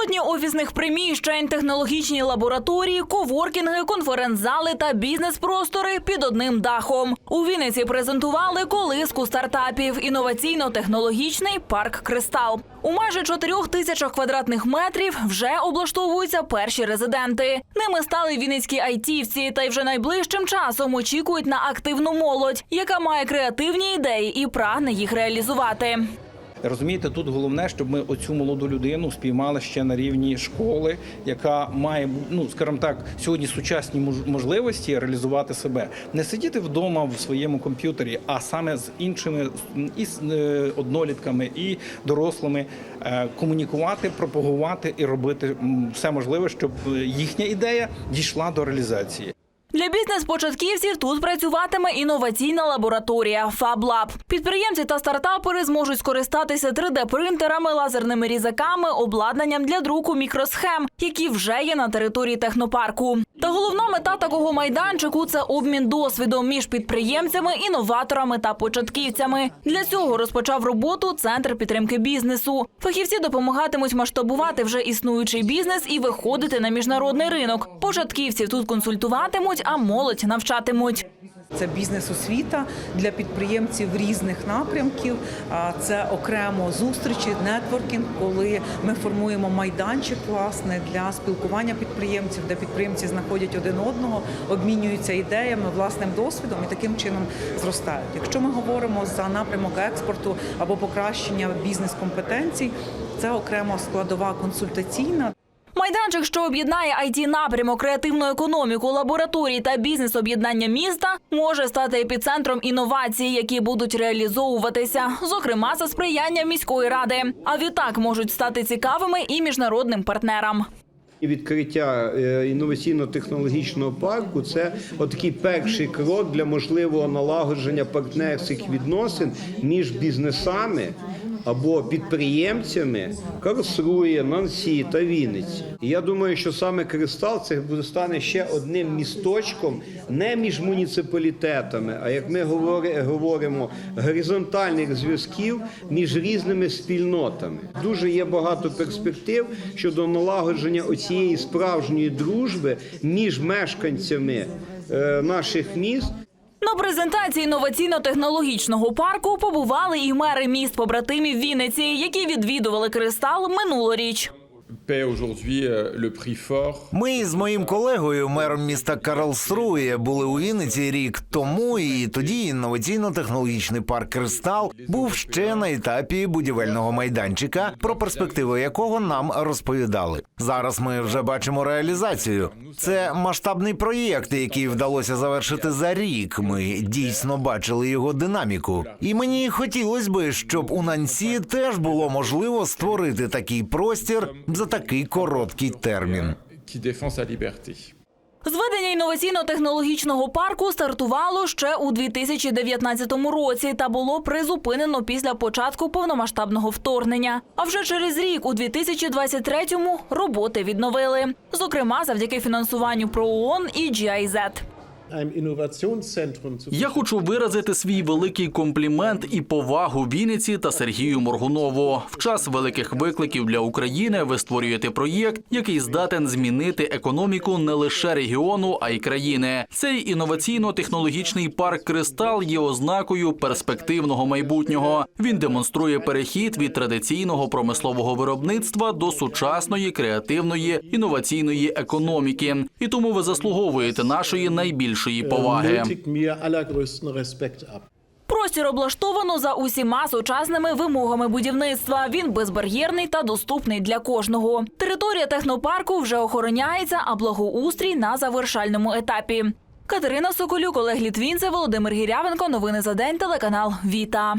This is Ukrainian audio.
Сотні офісних приміщень, технологічні лабораторії, коворкінги, конференц-зали та бізнес-простори під одним дахом. У Вінниці презентували колиску стартапів інноваційно-технологічний парк Кристал. У майже чотирьох тисячах квадратних метрів вже облаштовуються перші резиденти. Ними стали вінницькі айтівці, та й вже найближчим часом очікують на активну молодь, яка має креативні ідеї і прагне їх реалізувати. Розумієте, тут головне, щоб ми оцю молоду людину спіймали ще на рівні школи, яка має ну скажімо так, сьогодні сучасні мож- можливості реалізувати себе, не сидіти вдома в своєму комп'ютері, а саме з іншими і з е, однолітками, і дорослими е, комунікувати, пропагувати і робити все можливе, щоб е, їхня ідея дійшла до реалізації. Для бізнес-початківців тут працюватиме інноваційна лабораторія FabLab. Підприємці та стартапери зможуть скористатися 3D-принтерами, лазерними різаками, обладнанням для друку мікросхем, які вже є на території технопарку. Та головна мета такого майданчику це обмін досвідом між підприємцями, інноваторами та початківцями. Для цього розпочав роботу центр підтримки бізнесу. Фахівці допомагатимуть масштабувати вже існуючий бізнес і виходити на міжнародний ринок. Початківців тут консультуватимуть, а молодь навчатимуть. Це бізнес-освіта для підприємців різних напрямків. Це окремо зустрічі, нетворкінг, коли ми формуємо майданчик власне для спілкування підприємців, де підприємці знаходять один одного, обмінюються ідеями, власним досвідом і таким чином зростають. Якщо ми говоримо за напрямок експорту або покращення бізнес-компетенцій, це окремо складова консультаційна. Майданчик, що об'єднає it напрямок, креативну економіку, лабораторії та бізнес-об'єднання міста, може стати епіцентром інновацій, які будуть реалізовуватися, зокрема за сприяння міської ради. А відтак можуть стати цікавими і міжнародним партнерам. Відкриття е, інноваційно-технологічного парку це отакий перший крок для можливого налагодження партнерських відносин між бізнесами або підприємцями Карлсрує, Нансі та Вінниці. І я думаю, що саме Кристал це буде стане ще одним місточком не між муніципалітетами, а як ми говори- говоримо, горизонтальних зв'язків між різними спільнотами. Дуже є багато перспектив щодо налагодження оцієї справжньої дружби між мешканцями е, наших міст. На презентації інноваційно-технологічного парку побували і мери міст побратимів Вінниці, які відвідували кристал минулоріч. Ми з моїм колегою, мером міста Карлсрує, були у Вінниці рік тому, і тоді інноваційно-технологічний парк Кристал був ще на етапі будівельного майданчика, про перспективи якого нам розповідали. Зараз ми вже бачимо реалізацію. Це масштабний проєкт, який вдалося завершити за рік. Ми дійсно бачили його динаміку. І мені хотілося би, щоб у Нансі теж було можливо створити такий простір за такий короткий термін. Зведення інноваційно-технологічного парку стартувало ще у 2019 році та було призупинено після початку повномасштабного вторгнення. А вже через рік, у 2023-му, роботи відновили. Зокрема, завдяки фінансуванню ПРООН і GIZ. Я хочу виразити свій великий комплімент і повагу Вінниці та Сергію Моргунову. В час великих викликів для України ви створюєте проєкт, який здатен змінити економіку не лише регіону, а й країни. Цей інноваційно-технологічний парк Кристал є ознакою перспективного майбутнього. Він демонструє перехід від традиційного промислового виробництва до сучасної, креативної, інноваційної економіки. І тому ви заслуговуєте нашої найбільшої поваги. Respekt ab. Простір облаштовано за усіма сучасними вимогами будівництва. Він безбар'єрний та доступний для кожного. Територія технопарку вже охороняється, а благоустрій на завершальному етапі. Катерина Соколюк, Олег Літвінце, Володимир Гірявенко. Новини за день. Телеканал Віта.